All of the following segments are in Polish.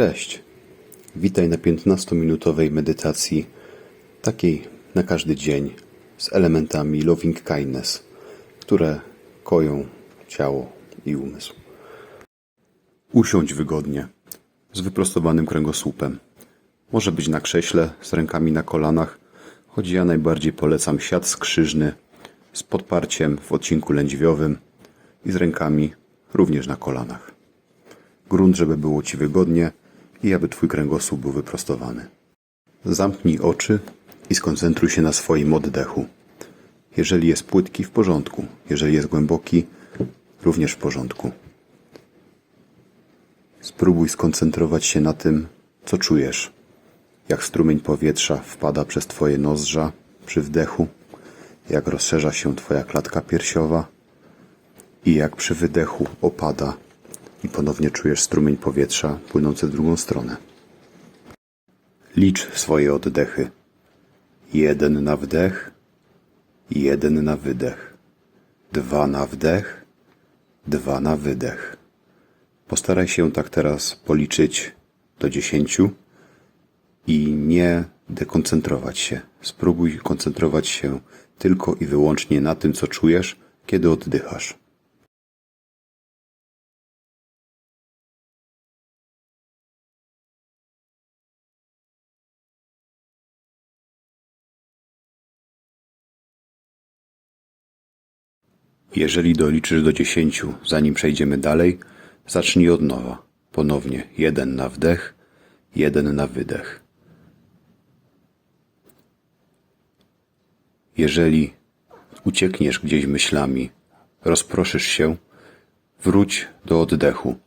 Cześć. Witaj na 15-minutowej medytacji, takiej na każdy dzień, z elementami loving kindness, które koją ciało i umysł. Usiądź wygodnie, z wyprostowanym kręgosłupem. Może być na krześle, z rękami na kolanach, choć ja najbardziej polecam siat skrzyżny z podparciem w odcinku lędźwiowym i z rękami również na kolanach. Grunt, żeby było Ci wygodnie i aby Twój kręgosłup był wyprostowany. Zamknij oczy i skoncentruj się na swoim oddechu. Jeżeli jest płytki, w porządku. Jeżeli jest głęboki, również w porządku. Spróbuj skoncentrować się na tym, co czujesz. Jak strumień powietrza wpada przez Twoje nozdrza przy wdechu, jak rozszerza się Twoja klatka piersiowa i jak przy wydechu opada i ponownie czujesz strumień powietrza płynący w drugą stronę. Licz swoje oddechy. Jeden na wdech, jeden na wydech. Dwa na wdech, dwa na wydech. Postaraj się tak teraz policzyć do dziesięciu i nie dekoncentrować się. Spróbuj koncentrować się tylko i wyłącznie na tym, co czujesz, kiedy oddychasz. Jeżeli doliczysz do dziesięciu, zanim przejdziemy dalej, zacznij od nowa. Ponownie jeden na wdech, jeden na wydech. Jeżeli uciekniesz gdzieś myślami, rozproszysz się, wróć do oddechu.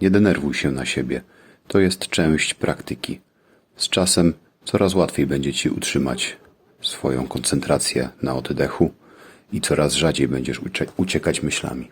Nie denerwuj się na siebie. To jest część praktyki. Z czasem coraz łatwiej będzie ci utrzymać swoją koncentrację na oddechu i coraz rzadziej będziesz ucie- uciekać myślami.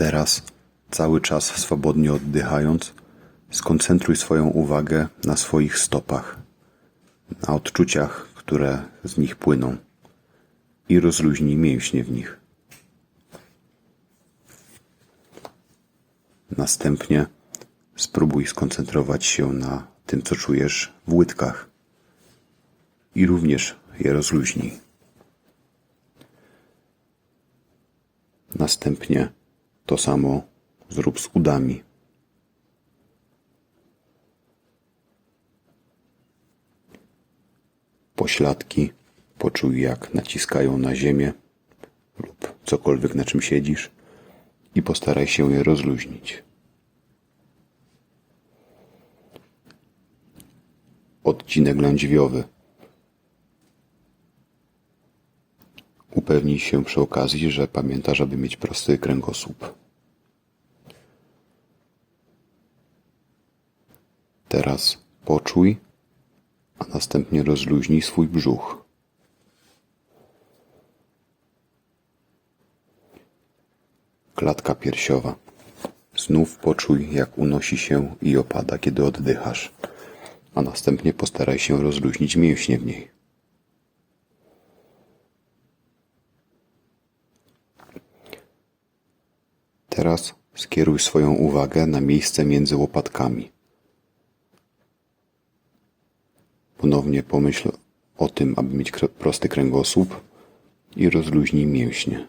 Teraz, cały czas swobodnie oddychając, skoncentruj swoją uwagę na swoich stopach, na odczuciach, które z nich płyną i rozluźnij mięśnie w nich. Następnie spróbuj skoncentrować się na tym, co czujesz w łydkach i również je rozluźnij. Następnie to samo zrób z udami. Pośladki poczuj jak naciskają na ziemię lub cokolwiek na czym siedzisz i postaraj się je rozluźnić. Odcinek lędźwiowy. Upewnij się przy okazji, że pamiętasz, aby mieć prosty kręgosłup. Teraz poczuj, a następnie rozluźnij swój brzuch. Klatka piersiowa. Znów poczuj, jak unosi się i opada, kiedy oddychasz, a następnie postaraj się rozluźnić mięśnie w niej. Teraz skieruj swoją uwagę na miejsce między łopatkami. Ponownie pomyśl o tym, aby mieć prosty kręgosłup i rozluźnij mięśnie.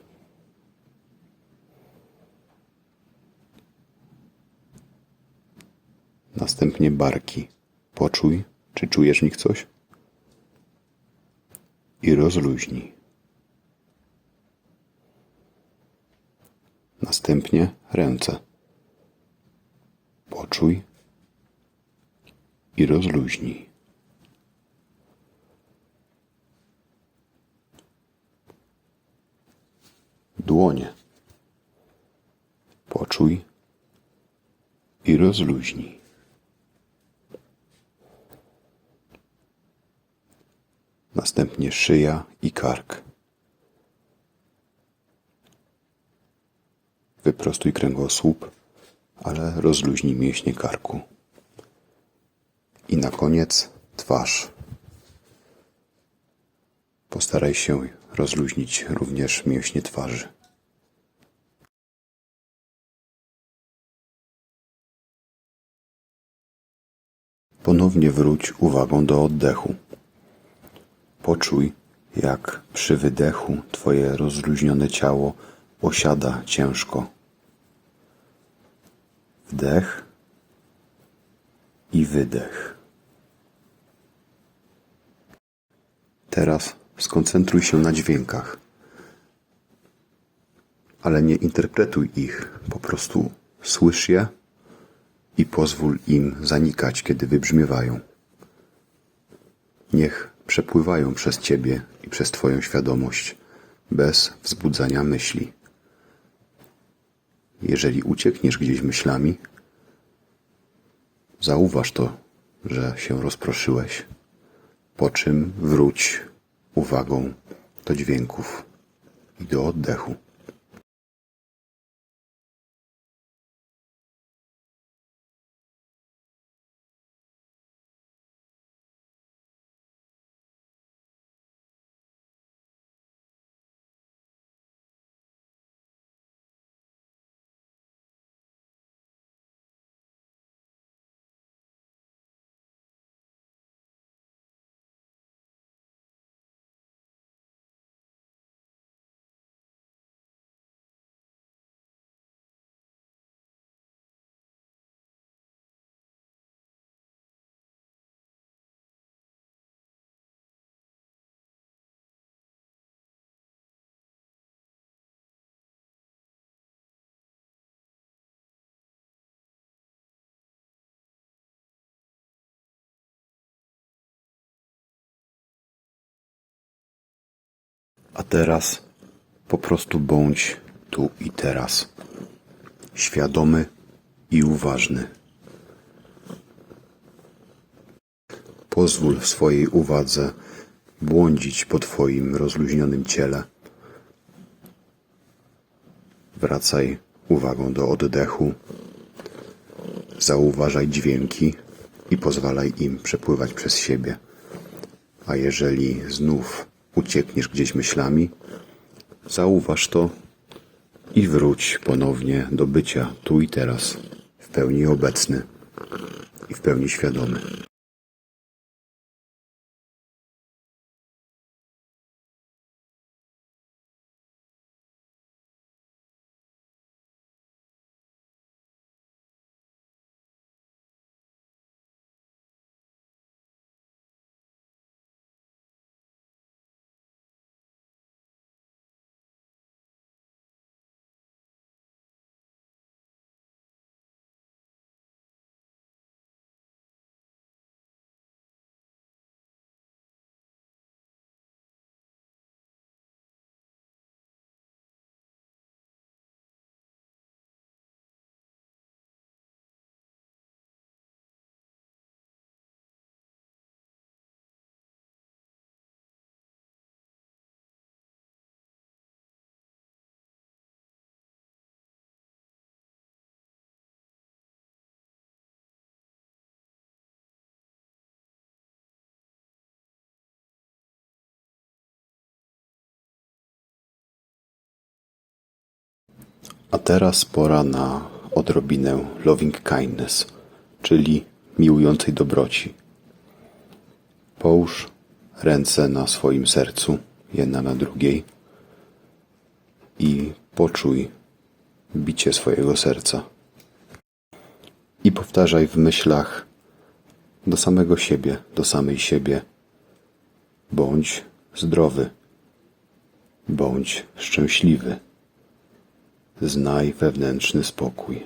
Następnie barki. Poczuj, czy czujesz w nich coś? I rozluźnij. Następnie ręce. Poczuj i rozluźnij. Dłonie. Poczuj i rozluźnij. Następnie szyja i kark. Wyprostuj kręgosłup, ale rozluźnij mięśnie karku. I na koniec twarz. Postaraj się rozluźnić również mięśnie twarzy. Ponownie wróć uwagą do oddechu. Poczuj, jak przy wydechu Twoje rozluźnione ciało osiada ciężko. Wdech i wydech. Teraz skoncentruj się na dźwiękach, ale nie interpretuj ich, po prostu słysz je i pozwól im zanikać, kiedy wybrzmiewają. Niech przepływają przez Ciebie i przez Twoją świadomość, bez wzbudzania myśli. Jeżeli uciekniesz gdzieś myślami, zauważ to, że się rozproszyłeś, po czym wróć uwagą do dźwięków i do oddechu. A teraz po prostu bądź tu i teraz. Świadomy i uważny. Pozwól swojej uwadze błądzić po Twoim rozluźnionym ciele. Wracaj uwagą do oddechu. Zauważaj dźwięki i pozwalaj im przepływać przez siebie. A jeżeli znów uciekniesz gdzieś myślami, zauważ to i wróć ponownie do bycia tu i teraz, w pełni obecny i w pełni świadomy. A teraz pora na odrobinę loving kindness, czyli miłującej dobroci. Połóż ręce na swoim sercu, jedna na drugiej i poczuj bicie swojego serca. I powtarzaj w myślach do samego siebie, do samej siebie. Bądź zdrowy, bądź szczęśliwy znaj wewnętrzny spokój.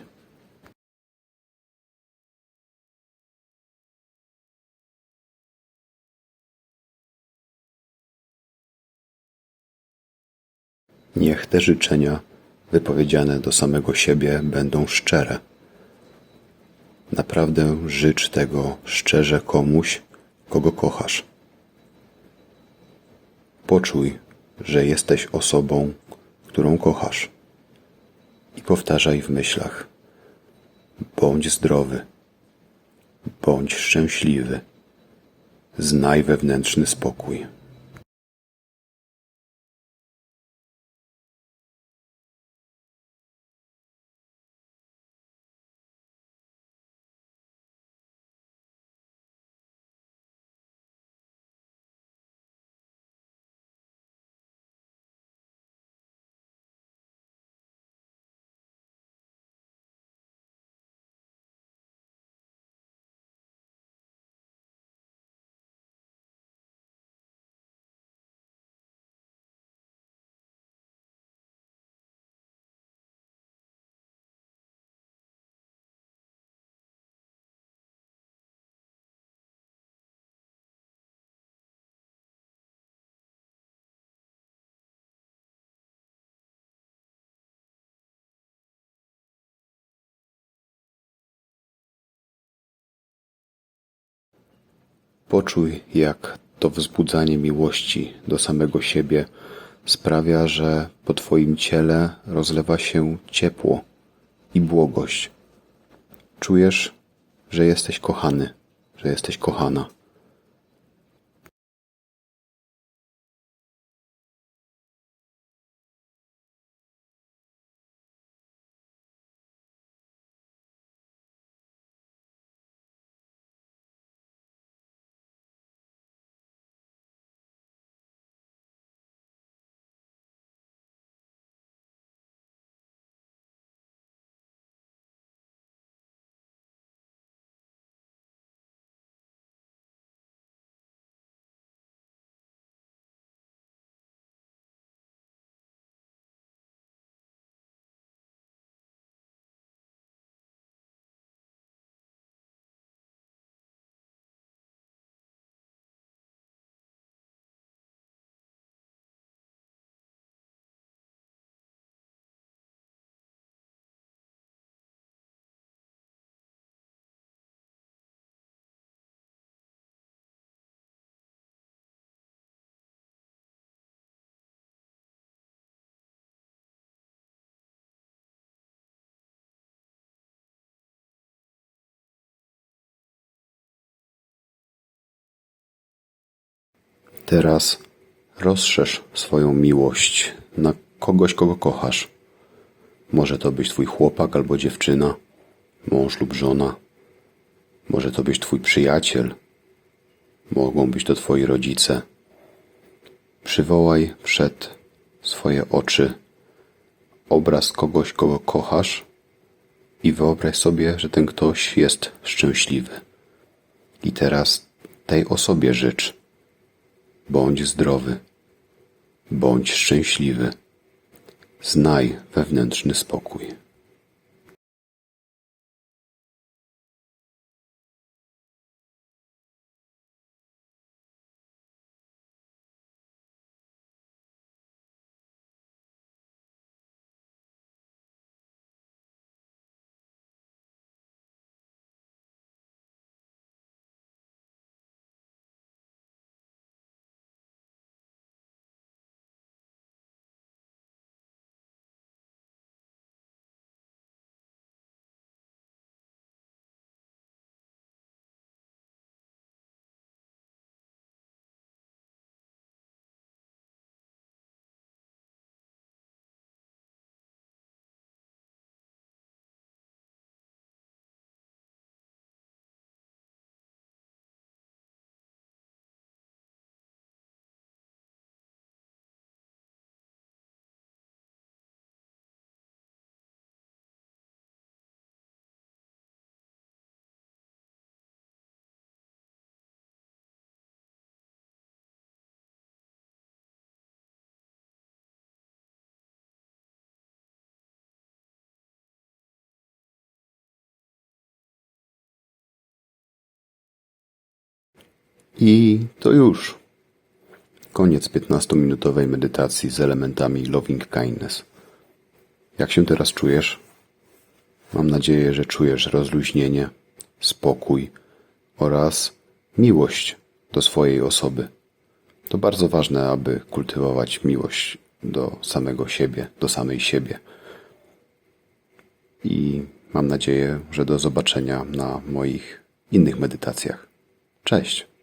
Niech te życzenia wypowiedziane do samego siebie będą szczere. Naprawdę życz tego szczerze komuś, kogo kochasz. Poczuj, że jesteś osobą, którą kochasz. I powtarzaj w myślach: bądź zdrowy, bądź szczęśliwy, znaj wewnętrzny spokój. Poczuj, jak to wzbudzanie miłości do samego siebie sprawia, że po Twoim ciele rozlewa się ciepło i błogość. Czujesz, że jesteś kochany, że jesteś kochana. Teraz rozszerz swoją miłość na kogoś, kogo kochasz. Może to być twój chłopak albo dziewczyna, mąż lub żona. Może to być twój przyjaciel. Mogą być to twoi rodzice. Przywołaj przed swoje oczy obraz kogoś, kogo kochasz i wyobraź sobie, że ten ktoś jest szczęśliwy. I teraz tej osobie życz. Bądź zdrowy, bądź szczęśliwy, znaj wewnętrzny spokój. I to już. Koniec 15-minutowej medytacji z elementami Loving Kindness. Jak się teraz czujesz? Mam nadzieję, że czujesz rozluźnienie, spokój oraz miłość do swojej osoby. To bardzo ważne, aby kultywować miłość do samego siebie, do samej siebie. I mam nadzieję, że do zobaczenia na moich innych medytacjach. Cześć!